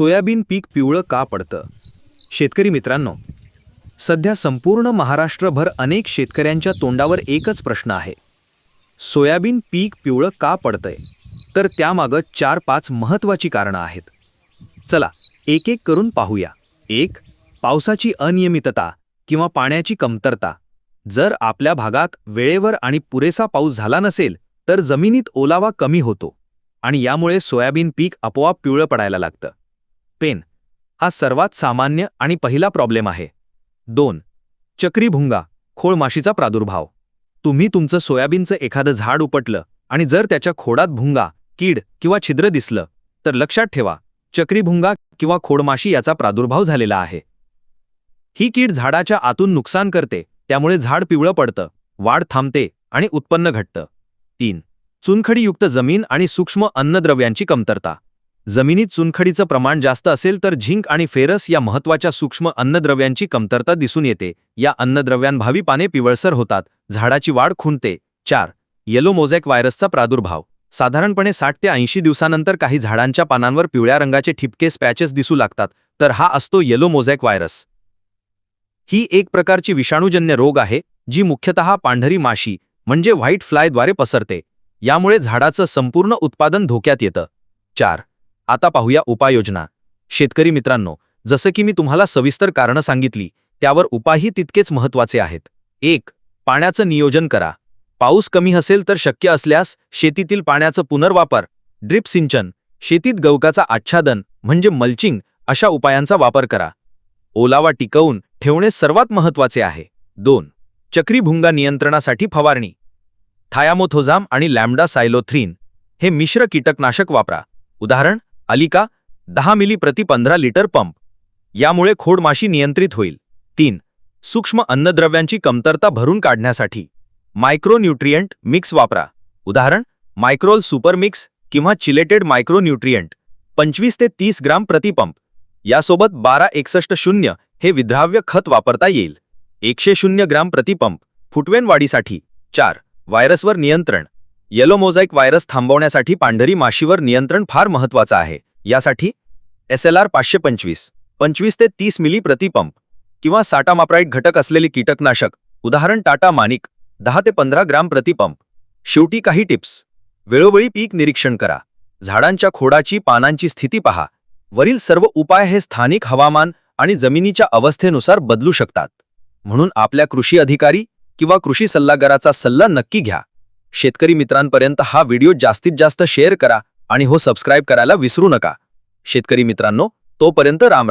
Soybean पीक पिवळं का पडतं? शेतकरी मित्रांनो सध्या संपूर्ण महाराष्ट्रभर अनेक शेतकऱ्यांच्या तोंडावर एकच प्रश्न आहे. सोयाबीन पीक पिवळं का पडतंय? तर त्यामागं चार पाच महत्त्वाची कारणं आहेत. चला एक एक करून पाहूया. एक पावसाची अनियमितता किंवा पाण्याची कमतरता. जर आपल्या भागात वेळेवर आणि पुरेसा पाऊस झाला नसेल तर जमिनीत ओलावा कमी होतो आणि यामुळे सोयाबीन पीक आपोआप पिवळं पडायला लागतं. पेन हा सर्वात सामान्य आणि पहिला प्रॉब्लेम आहे. दोन चक्रीभुंगा खोळमाशीचा प्रादुर्भाव. तुम्ही तुमचं सोयाबीनचं एखादं झाड उपटलं आणि जर त्याच्या खोडात भुंगा कीड किंवा छिद्र दिसलं तर लक्षात ठेवा चक्रीभुंगा किंवा खोडमाशी याचा प्रादुर्भाव झालेला आहे. ही कीड झाडाच्या आतून नुकसान करते त्यामुळे झाड पिवळं पडतं वाढ थांबते आणि उत्पन्न घटतं. तीन चुनखडीयुक्त जमीन आणि सूक्ष्म अन्नद्रव्यांची कमतरता. जमिनीत चुनखडीचं प्रमाण जास्त असेल तर झिंक आणि फेरस या महत्त्वाच्या सूक्ष्म अन्नद्रव्यांची कमतरता दिसून येते. या अन्नद्रव्यांभावी पाने पिवळसर होतात. झाडाची वाढ खुंटते चार. येलो मोझॅक व्हायरसचा प्रादुर्भाव. साधारणपणे साठ ते ऐंशी दिवसानंतर काही झाडांच्या पानांवर पिवळ्या रंगाचे ठिपके स्पॅचेस दिसू लागतात. तर हा असतो येलो मोझॅक व्हायरस ही एक प्रकारची विषाणूजन्य रोग आहे जी मुख्यतः पांढरी माशी म्हणजे व्हाईट फ्लायद्वारे पसरते. यामुळे झाडाचं संपूर्ण उत्पादन धोक्यात येतं. चार. आता पाहूया उपाययोजना. शेतकरी मित्रांनो जसं की मी तुम्हाला सविस्तर कारणं सांगितली त्यावर उपायही तितकेच महत्त्वाचे आहेत. एक पाण्याचं नियोजन करा. पाऊस कमी असेल तर शक्य असल्यास शेतीतील पाण्याचं पुनर्वापर ड्रिप सिंचन शेतीत गवकाचा आच्छादन म्हणजे मल्चिंग अशा उपायांचा वापर करा. ओलावा टिकवून ठेवणे सर्वात महत्त्वाचे आहे. दोन चक्रीभुंगा नियंत्रणासाठी फवारणी. थायामोथोझाम आणि लॅम्डा सायलोथ्रीन हे मिश्र कीटकनाशक वापरा. उदाहरण अलिका दहा मिली प्रति पंधरा लिटर पंप. यामुळे खोडमाशी नियंत्रित होईल. तीन सूक्ष्म अन्नद्रव्यांची कमतरता भरून काढण्यासाठी. मायक्रोन्यूट्रियंट मिक्स वापरा. उदाहरण मायक्रोल सुपरमिक्स किंवा चिलेटेड मायक्रोन्यूट्रियंट पंचवीस ते तीस ग्राम प्रतिपंप यासोबत बारा एकसष्ट शून्य हे विद्राव्य खत वापरता येईल. एकशे शून्य ग्राम प्रतिपंप फुटवेन वाढीसाठी. चार व्हायरसवर नियंत्रण. येलो मोझाईक व्हायरस थांबवण्यासाठी पांढरी माशीवर नियंत्रण फार महत्वाचं आहे. यासाठी एस एल आर पाचशे पंचवीस पंचवीस ते तीस मिली प्रतिपंप किंवा साटामाप्राईट घटक असलेली कीटकनाशक उदाहरण टाटा मानिक दहा ते पंधरा ग्राम प्रतिपंप शेवटी काही टिप्स. वेळोवेळी पीक निरीक्षण करा. झाडांच्या खोडाची पानांची स्थिती पहा. वरील सर्व उपाय हे स्थानिक हवामान आणि जमिनीच्या अवस्थेनुसार बदलू शकतात. म्हणून आपल्या कृषी अधिकारी किंवा कृषी सल्लागाराचा सल्ला नक्की घ्या. शेतकरी मित्रांपर्यंत हा व्हिडिओ जास्तीत जास्त शेअर करा आणि हो सबस्क्राईब करायला विसरू नका. शेतकरी मित्रांनो तोपर्यंत राम